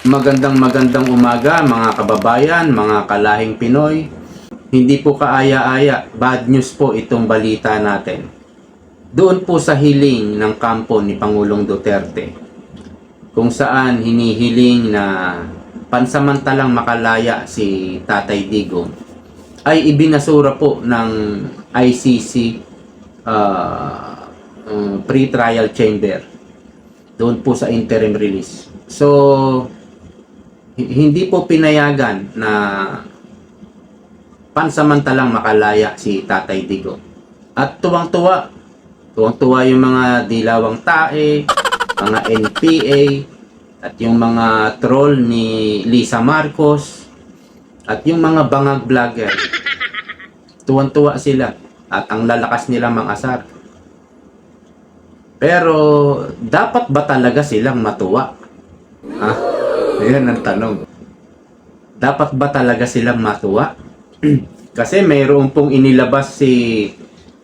Magandang magandang umaga mga kababayan, mga kalahing Pinoy. Hindi po kaaya-aya, bad news po itong balita natin. Doon po sa hiling ng kampo ni Pangulong Duterte, kung saan hinihiling na pansamantalang makalaya si Tatay Digong, ay ibinasura po ng ICC uh, um, pre-trial chamber doon po sa interim release. So, hindi po pinayagan na pansamantalang makalaya si Tatay Digo. At tuwang-tuwa, tuwang-tuwa yung mga dilawang tae, mga NPA, at yung mga troll ni Lisa Marcos, at yung mga bangag vlogger. Tuwang-tuwa sila at ang lalakas nila mangasar. Pero dapat ba talaga silang matuwa? Ha? Ayan ang tanong. Dapat ba talaga silang matuwa? Kasi mayroon pong inilabas si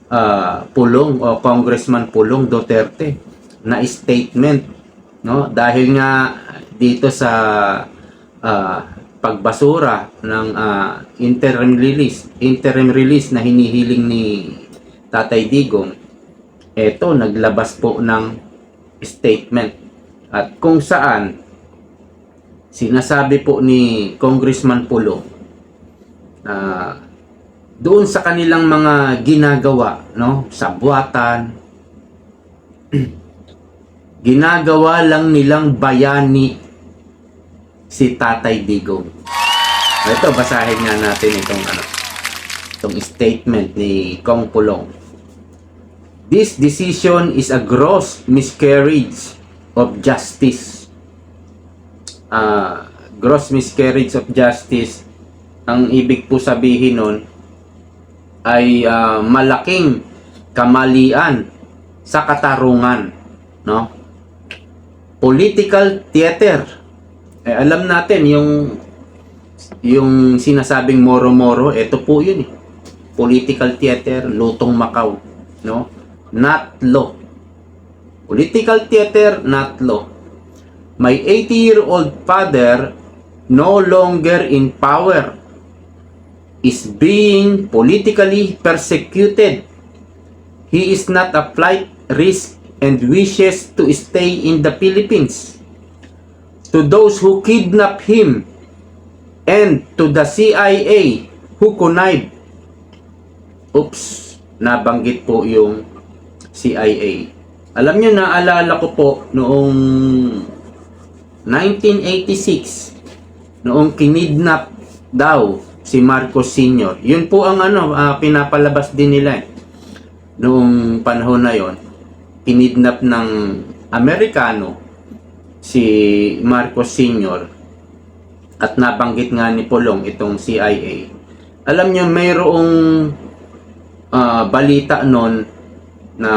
ah, Pulong o Congressman Pulong Duterte na statement no dahil nga dito sa ah, pagbasura ng ah, interim release interim release na hinihiling ni Tatay Digong eto naglabas po ng statement at kung saan sinasabi po ni Congressman Pulo na doon sa kanilang mga ginagawa no sa buwatan ginagawa lang nilang bayani si Tatay Digong. Ito basahin nga natin itong ano itong statement ni Kong Pulong. This decision is a gross miscarriage of justice. Ah, gross miscarriage of justice ang ibig po sabihin nun ay ah, malaking kamalian sa katarungan, no? Political theater. Eh, alam natin yung yung sinasabing moro-moro, ito po yun eh. Political theater, lutong Macau, no? Not law. Political theater, not law. My 80-year-old father no longer in power is being politically persecuted. He is not a flight risk and wishes to stay in the Philippines. To those who kidnap him and to the CIA who connived. Oops, nabanggit po yung CIA. Alam nyo, naalala ko po noong 1986, noong kinidnap daw si Marcos Sr. Yun po ang ano, ah, pinapalabas din nila eh. Noong panahon na yon, kinidnap ng Amerikano si Marcos Sr. at nabanggit nga ni Polong itong CIA. Alam nyo, mayroong ah, balita nun na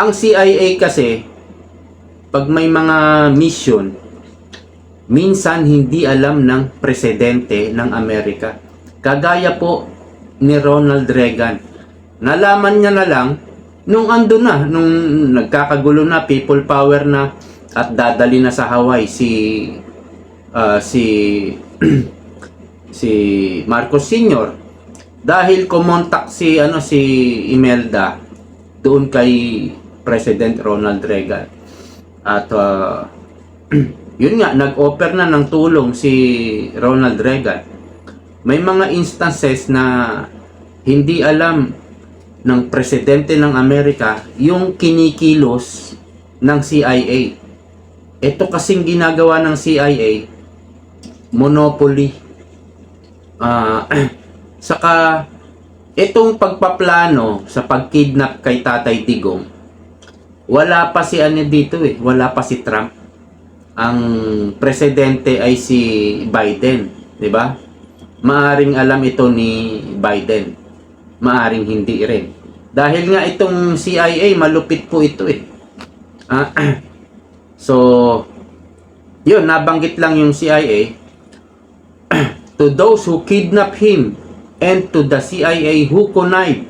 ang CIA kasi pag may mga mission minsan hindi alam ng presidente ng Amerika. Kagaya po ni Ronald Reagan. Nalaman niya na lang nung ando na, nung nagkakagulo na, people power na, at dadali na sa Hawaii si ah, si si Marcos Sr. Dahil kumontak si ano si Imelda doon kay President Ronald Reagan. At ah, yun nga, nag-offer na ng tulong si Ronald Reagan. May mga instances na hindi alam ng presidente ng Amerika yung kinikilos ng CIA. Ito kasing ginagawa ng CIA, monopoly. Ah, saka itong pagpaplano sa pagkidnap kay Tatay Digong, wala pa si ano dito eh, wala pa si Trump ang presidente ay si Biden, 'di ba? Maaring alam ito ni Biden. Maaring hindi rin. Dahil nga itong CIA malupit po ito eh. Ah, so yun, nabanggit lang yung CIA to those who kidnap him and to the CIA who connive.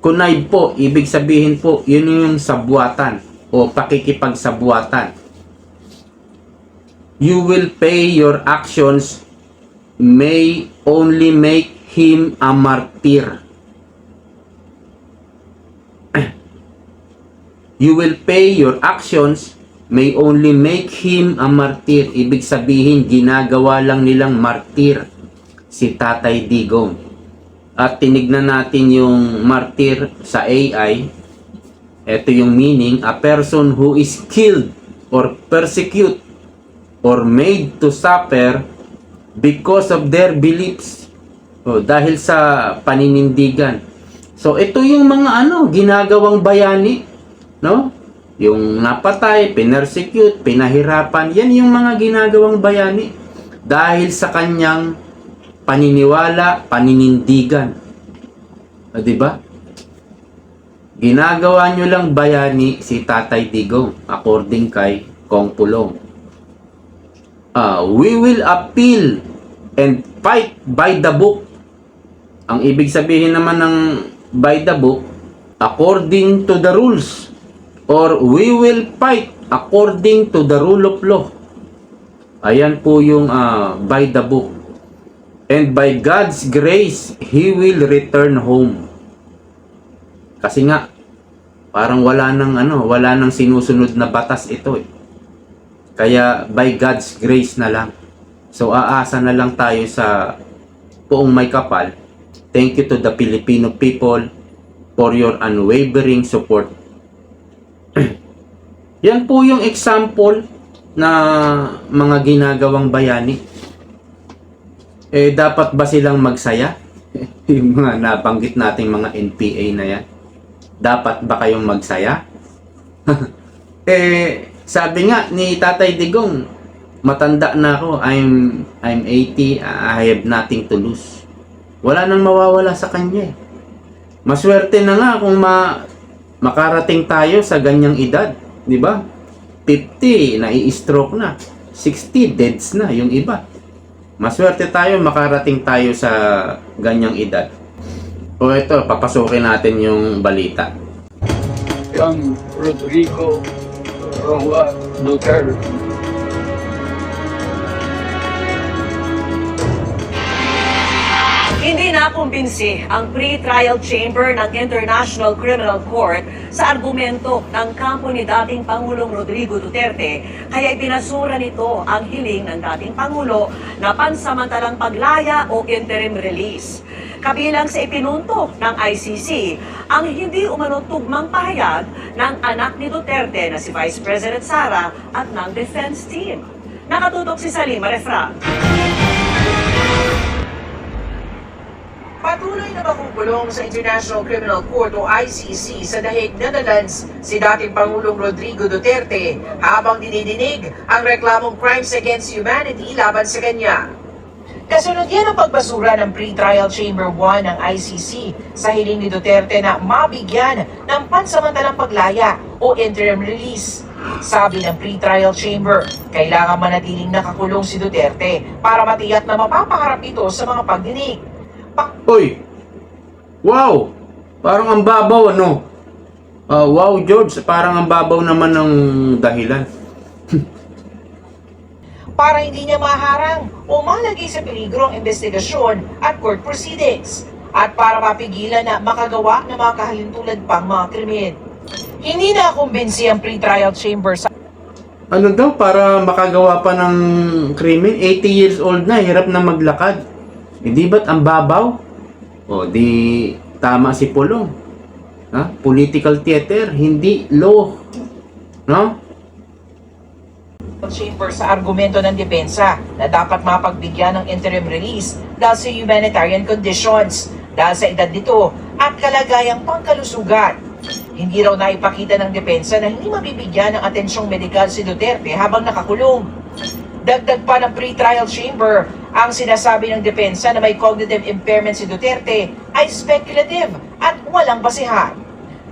Connive po, ibig sabihin po, yun yung sabuatan o pakikipagsabuatan you will pay your actions may only make him a martyr. You will pay your actions may only make him a martyr. Ibig sabihin, ginagawa lang nilang martyr si Tatay Digong. At tinignan natin yung martyr sa AI. Ito yung meaning, a person who is killed or persecute or made to suffer because of their beliefs. O, dahil sa paninindigan. So ito yung mga ano, ginagawang bayani, no? Yung napatay, pinersecute, pinahirapan, yan yung mga ginagawang bayani dahil sa kanyang paniniwala, paninindigan. O, di ba? Ginagawa nyo lang bayani si Tatay Digong according kay Kong Pulong. Ah, we will appeal and fight by the book. Ang ibig sabihin naman ng by the book, according to the rules. Or we will fight according to the rule of law. Ayan po yung ah, by the book. And by God's grace, He will return home. Kasi nga, parang wala nang ano, wala nang sinusunod na batas ito eh. Kaya by God's grace na lang. So aasa na lang tayo sa poong may kapal. Thank you to the Filipino people for your unwavering support. Yan po yung example na mga ginagawang bayani. Eh dapat ba silang magsaya? yung mga nabanggit nating mga NPA na yan. Dapat ba kayong magsaya? eh sabi nga ni Tatay Digong, matanda na ako. I'm I'm 80. I have nothing to lose. Wala nang mawawala sa kanya. eh. Maswerte na nga kung ma makarating tayo sa ganyang edad, 'di ba? 50 nai-stroke na. 60 deads na yung iba. Maswerte tayo makarating tayo sa ganyang edad. O ito, papasukin natin yung balita. young Rodrigo Roa Duterte. Hindi na kumbinsi ang pre-trial chamber ng International Criminal Court sa argumento ng kampo ni dating Pangulong Rodrigo Duterte kaya ibinasura nito ang hiling ng dating Pangulo na pansamantalang paglaya o interim release. Kabilang sa ipinunto ng ICC ang hindi umano tugmang pahayag ng anak ni Duterte na si Vice President Sara at ng defense team. Nakatutok si Salima Refra. Patuloy na makukulong sa International Criminal Court o ICC sa dahig Netherlands si dating Pangulong Rodrigo Duterte habang dinidinig ang reklamong crimes against humanity laban sa kanya. Kasunod yan ang pagbasura ng pre-trial chamber 1 ng ICC sa hiling ni Duterte na mabigyan ng pansamantalang paglaya o interim release. Sabi ng pre-trial chamber, kailangan manatiling nakakulong si Duterte para matiyak na mapapaharap ito sa mga pagdinig. Pa- Uy! Wow! Parang ang babaw, ano? Ah, wow, George, parang ang babaw naman ng dahilan. Para hindi niya maharang o malagay sa peligro ang investigasyon at court proceedings at para mapigilan na makagawa ng mga kahalintulad pang mga krimen. Hindi na kumbinsi ang pre-trial chamber sa Ano daw, para makagawa pa ng krimen? 80 years old na, hirap na maglakad. Hindi ba't ang babaw? O, di tama si Pulong. Ha? Political theater, hindi law. No? Chamber sa argumento ng depensa na dapat mapagbigyan ng interim release dahil sa humanitarian conditions, dahil sa edad nito at kalagayang pangkalusugan. Hindi raw naipakita ng depensa na hindi mabibigyan ng atensyong medikal si Duterte habang nakakulong. Dagdag pa ng pre-trial chamber, ang sinasabi ng depensa na may cognitive impairment si Duterte ay speculative at walang basihan.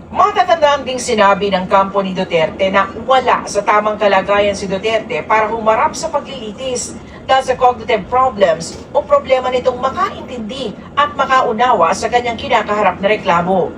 Matatandaan ding sinabi ng kampo ni Duterte na wala sa tamang kalagayan si Duterte para humarap sa paglilitis dahil sa cognitive problems o problema nitong makaintindi at makaunawa sa kanyang kinakaharap na reklamo.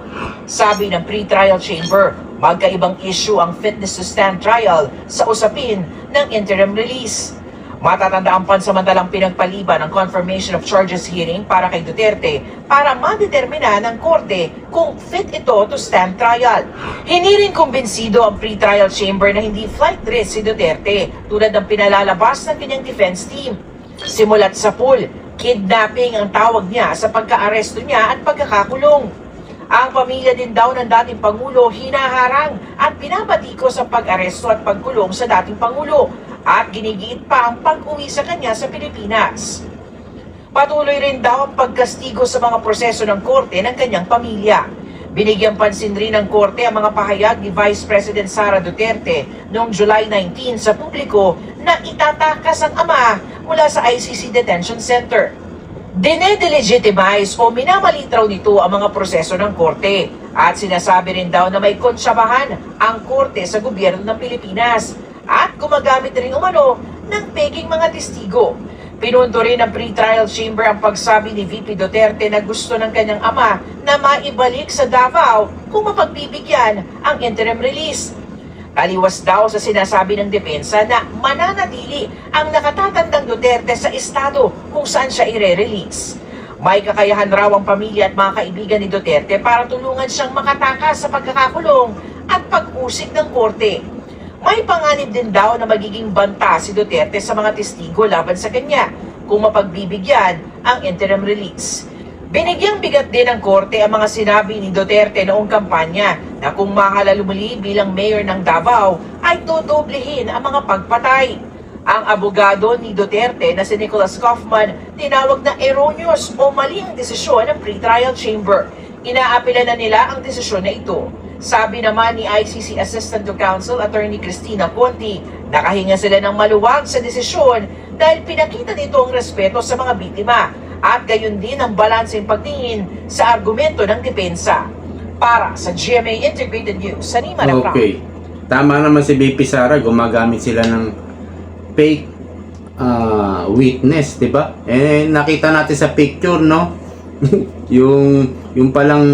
Sabi ng pre-trial chamber, magkaibang issue ang fitness to stand trial sa usapin ng interim release. Matatanda ang pansamantalang pinagpaliban ng confirmation of charges hearing para kay Duterte para madetermina ng korte kung fit ito to stand trial. Hindi rin kumbinsido ang pre-trial chamber na hindi flight risk si Duterte tulad ng pinalalabas ng kanyang defense team. Simulat sa pool, kidnapping ang tawag niya sa pagka-aresto niya at pagkakakulong. Ang pamilya din daw ng dating Pangulo hinaharang at pinabatikos ang pag-aresto at pagkulong sa dating Pangulo at ginigiit pa ang pag-uwi sa kanya sa Pilipinas. Patuloy rin daw ang pagkastigo sa mga proseso ng korte ng kanyang pamilya. Binigyang pansin rin ng korte ang mga pahayag ni Vice President Sara Duterte noong July 19 sa publiko na itatakas ang ama mula sa ICC Detention Center. Dinedelegitimize o minamalit raw nito ang mga proseso ng korte at sinasabi rin daw na may konsyabahan ang korte sa gobyerno ng Pilipinas at gumagamit rin umano ng peking mga testigo. Pinunto rin ng pre-trial chamber ang pagsabi ni VP Duterte na gusto ng kanyang ama na maibalik sa Davao kung mapagbibigyan ang interim release. Taliwas daw sa sinasabi ng depensa na mananatili ang nakatatandang Duterte sa estado kung saan siya ire-release. May kakayahan raw ang pamilya at mga kaibigan ni Duterte para tulungan siyang makatakas sa pagkakakulong at pag-usik ng korte. May panganib din daw na magiging banta si Duterte sa mga testigo laban sa kanya kung mapagbibigyan ang interim release. Binigyang bigat din ng korte ang mga sinabi ni Duterte noong kampanya na kung makalalumuli bilang mayor ng Davao ay dodoblehin ang mga pagpatay. Ang abogado ni Duterte na si Nicholas Kaufman tinawag na erroneous o mali ang desisyon ng pre-trial chamber. Inaapila na nila ang desisyon na ito. Sabi naman ni ICC Assistant to Counsel Attorney Cristina Conti, nakahinga sila ng maluwag sa desisyon dahil pinakita nito ang respeto sa mga biktima at gayon din ang balanseng pagtingin sa argumento ng depensa. Para sa GMA Integrated News, sa Nima ng Okay. Tama naman si BP Sara, gumagamit sila ng fake ah, witness, 'di ba? Eh nakita natin sa picture, no? yung yung palang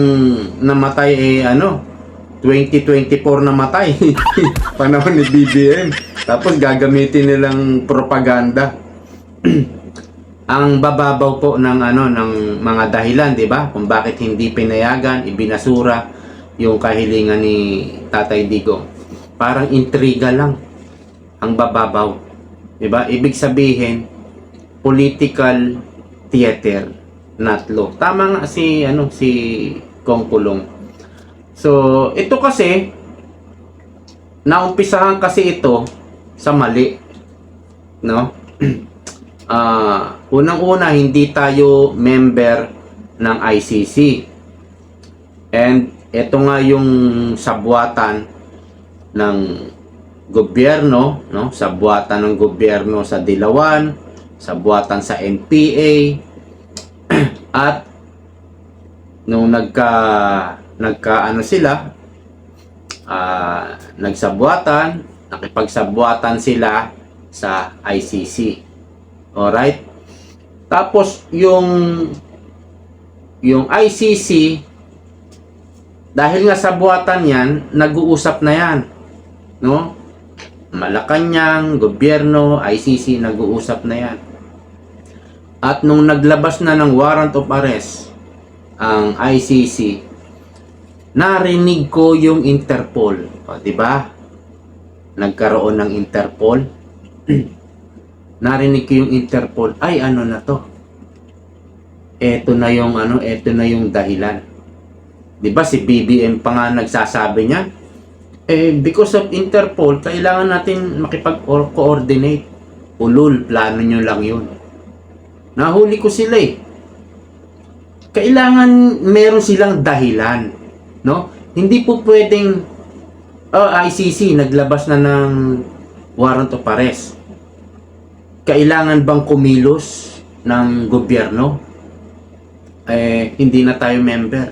namatay eh ano, 2024 namatay. Panahon ni BBM. Tapos gagamitin nilang propaganda. ang bababaw po ng ano ng mga dahilan, 'di ba? Kung bakit hindi pinayagan, ibinasura yung kahilingan ni Tatay Digong. Parang intriga lang ang bababaw. 'Di ba? Ibig sabihin political theater, not law. Tama nga si ano si Kong Kulong. So, ito kasi naumpisahan kasi ito sa mali, no? Ah, unang-una hindi tayo member ng ICC. And ito nga yung sabwatan ng gobyerno, no? Sabwatan ng gobyerno sa Dilawan, sabwatan sa NPA at nung nagka nagka ano sila ah nagsabwatan, nakipagsabwatan sila sa ICC. Alright? Tapos yung yung ICC dahil nga sa buwatan yan, nag-uusap na yan. No? Malacanang, gobyerno, ICC, nag-uusap na yan. At nung naglabas na ng warrant of arrest ang ICC, narinig ko yung Interpol. O, di ba? Nagkaroon ng Interpol. narinig ko yung Interpol. Ay, ano na to? Eto na yung ano, eto na yung dahilan. 'Di ba si BBM pa nga nagsasabi niya? Eh because of Interpol, kailangan natin makipag-coordinate. Ulul, plano nyo lang 'yun. Nahuli ko sila eh. Kailangan meron silang dahilan, no? Hindi po pwedeng oh, ICC naglabas na ng warrant of arrest. Kailangan bang kumilos ng gobyerno? Eh, hindi na tayo member.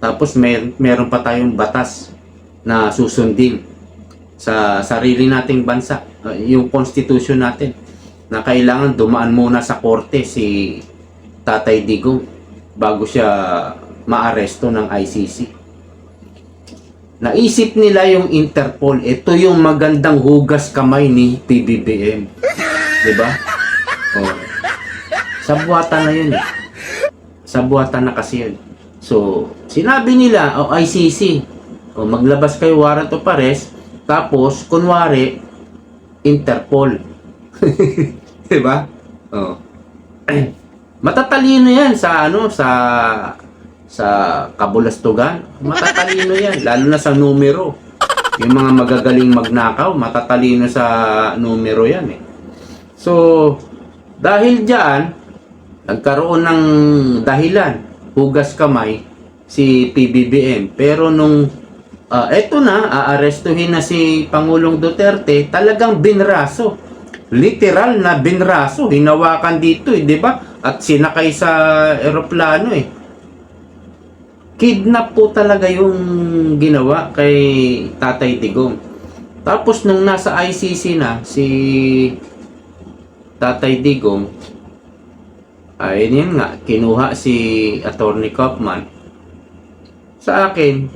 Tapos may, meron pa tayong batas na susundin sa sarili nating bansa, uh, yung constitution natin na kailangan dumaan muna sa korte si Tatay Digong bago siya maaresto ng ICC. Naisip nila yung Interpol, ito yung magandang hugas kamay ni PBBM. Di ba? Oh. Sa buwatan na yun eh. Sa buwatan na kasi yun. So, sinabi nila, o ICC, o maglabas kayo warrant of arrest, tapos, kunwari, Interpol. di ba? Oh. Matatalino yan sa ano sa sa kabulastugan. Matatalino yan lalo na sa numero. Yung mga magagaling magnakaw, matatalino sa numero yan eh. So, dahil diyan nagkaroon ng dahilan, hugas kamay si PBBM. Pero nung ah, eto na, aarestuhin na si Pangulong Duterte, talagang binraso literal na binraso, hinawakan dito eh, di ba? At sinakay sa eroplano eh. Kidnap po talaga yung ginawa kay Tatay Digong. Tapos nung nasa ICC na si Tatay Digong, ay yun nga, kinuha si Attorney Kaufman. Sa akin,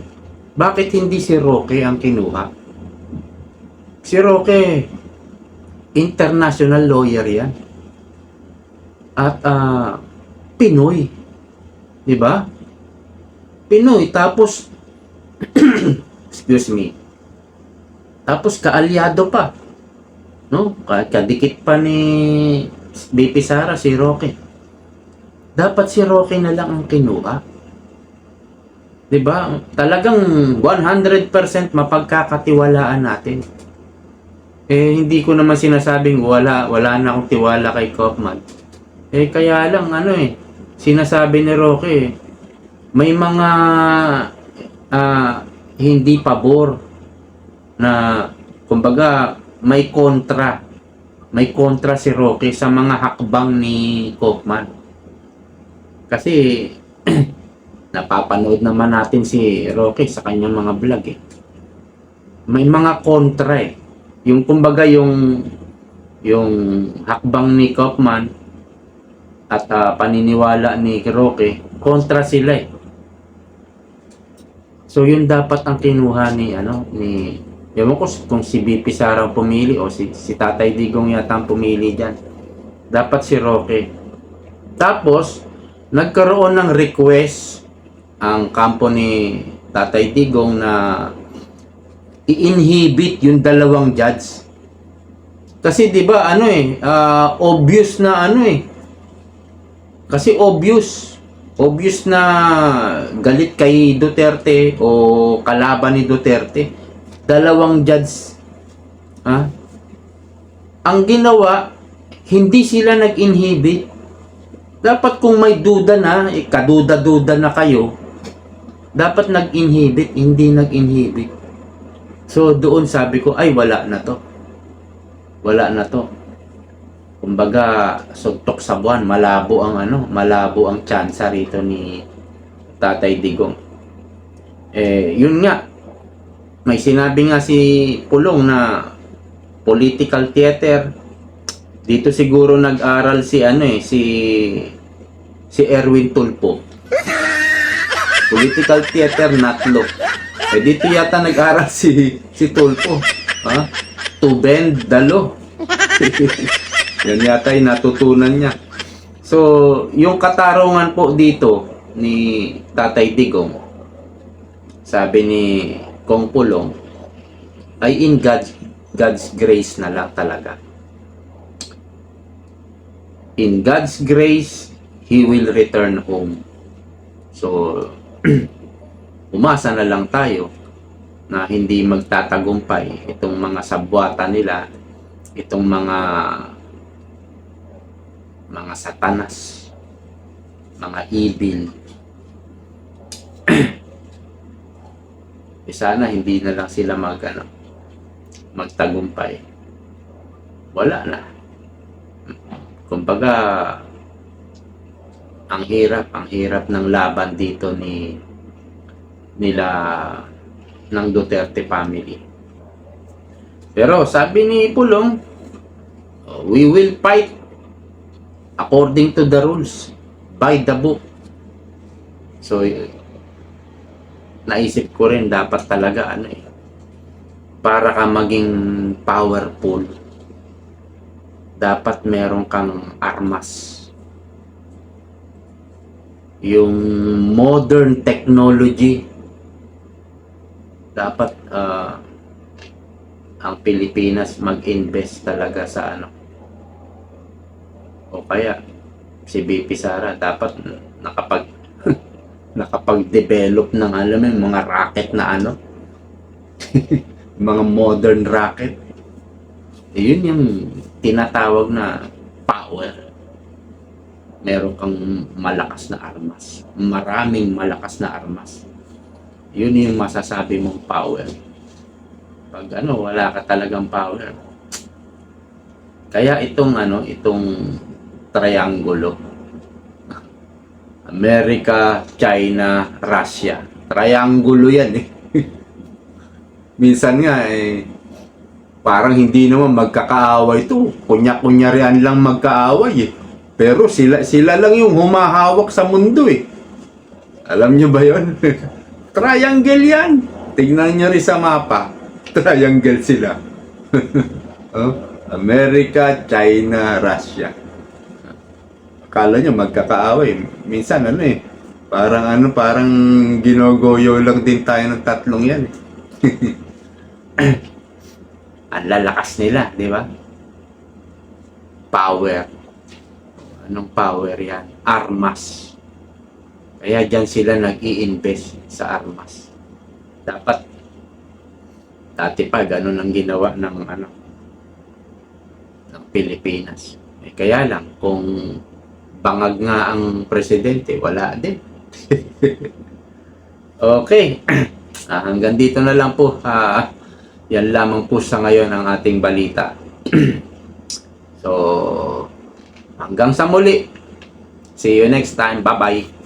bakit hindi si Roque ang kinuha? Si Roque, international lawyer yan. At ah, Pinoy. 'Di ba? Pinoy tapos excuse me. Tapos kaalyado pa. No? Ka- Kadikit pa ni BP Sara si Roque. Dapat si Roque na lang ang kinuha. 'Di ba? Talagang 100% mapagkakatiwalaan natin. Eh, hindi ko naman sinasabing wala, wala na akong tiwala kay Kaufman. Eh, kaya lang, ano eh, sinasabi ni Roque, eh, may mga ah, hindi pabor na, kumbaga, may kontra. May kontra si Roque sa mga hakbang ni Kaufman. Kasi, napapanood naman natin si Roque sa kanyang mga vlog eh. May mga kontra eh yung kumbaga yung yung hakbang ni Kaufman at ah, paniniwala ni Roque kontra sila eh. So yun dapat ang kinuha ni ano ni Ewan ko kung si BP Sara pumili o si, si Tatay Digong yata ang pumili dyan. Dapat si Roque. Tapos, nagkaroon ng request ang kampo ni Tatay Digong na i-inhibit yung dalawang judge. Kasi 'di ba ano eh ah, obvious na ano eh. Kasi obvious obvious na galit kay Duterte o kalaban ni Duterte. Dalawang judge ha? Ang ginawa hindi sila nag-inhibit. Dapat kung may duda na, eh, kaduda-duda na kayo, dapat nag-inhibit, hindi nag-inhibit. So doon sabi ko ay wala na to. Wala na to. Kumbaga sugtok sa buwan, malabo ang ano, malabo ang tsansa rito ni Tatay Digong. Eh yun nga. May sinabi nga si Pulong na political theater. Dito siguro nag-aral si ano eh si si Erwin Tulpo. Political theater not law. Eh dito yata nag-aral si si Tulpo. Ha? To bend the law. Yan yata yung natutunan niya. So, yung katarungan po dito ni Tatay Digong, sabi ni Kong Pulong, ay in God's, God's grace na lang talaga. In God's grace, He will return home. So, umasa na lang tayo na hindi magtatagumpay itong mga sabwata nila, itong mga mga satanas, mga evil. eh sana hindi na lang sila mag ano, magtagumpay. Wala na. Kumbaga, ang hirap, ang hirap ng laban dito ni nila ng Duterte family. Pero sabi ni Pulong, "Oh, we will fight according to the rules, by the book. So, naisip ko rin dapat talaga ano eh, para ka maging powerful, dapat meron kang armas. Yung modern technology, dapat ah, ang Pilipinas mag-invest talaga sa ano. O kaya, si BP Sara dapat nakapag nakapag-develop ng alam mo mga rocket na ano. Mga modern rocket eh, yun yung tinatawag na power. Meron kang malakas na armas. Maraming malakas na armas. Yun yung masasabi mong power. Pag ano wala ka talagang power. Kaya itong ano itong triangulo Amerika, China, Russia. Triangulo yan eh. Minsan nga eh, parang hindi naman magkakaaway to. Kunya-kunyarian lang magkaaway eh. Pero sila sila lang yung humahawak sa mundo eh. Alam nyo ba yon? Triangle yan. Tingnan nyo rin sa mapa. Triangle sila. oh, Amerika, China, Russia. Akala nyo magkakaaway. Minsan ano eh, parang ano, parang ginogoyo lang din tayo ng tatlong yan. Ang lalakas nila, di ba? Power. Anong power yan? Armas. Kaya dyan sila nag invest sa armas. Dapat, dati pa, ganun ang ginawa ng ano, ng Pilipinas. Eh, kaya lang, kung bangag nga ang presidente, wala din. okay. Ah, hanggang dito na lang po. Ah, yan lamang po sa ngayon ang ating balita. so, hanggang sa muli. See you next time. Bye-bye.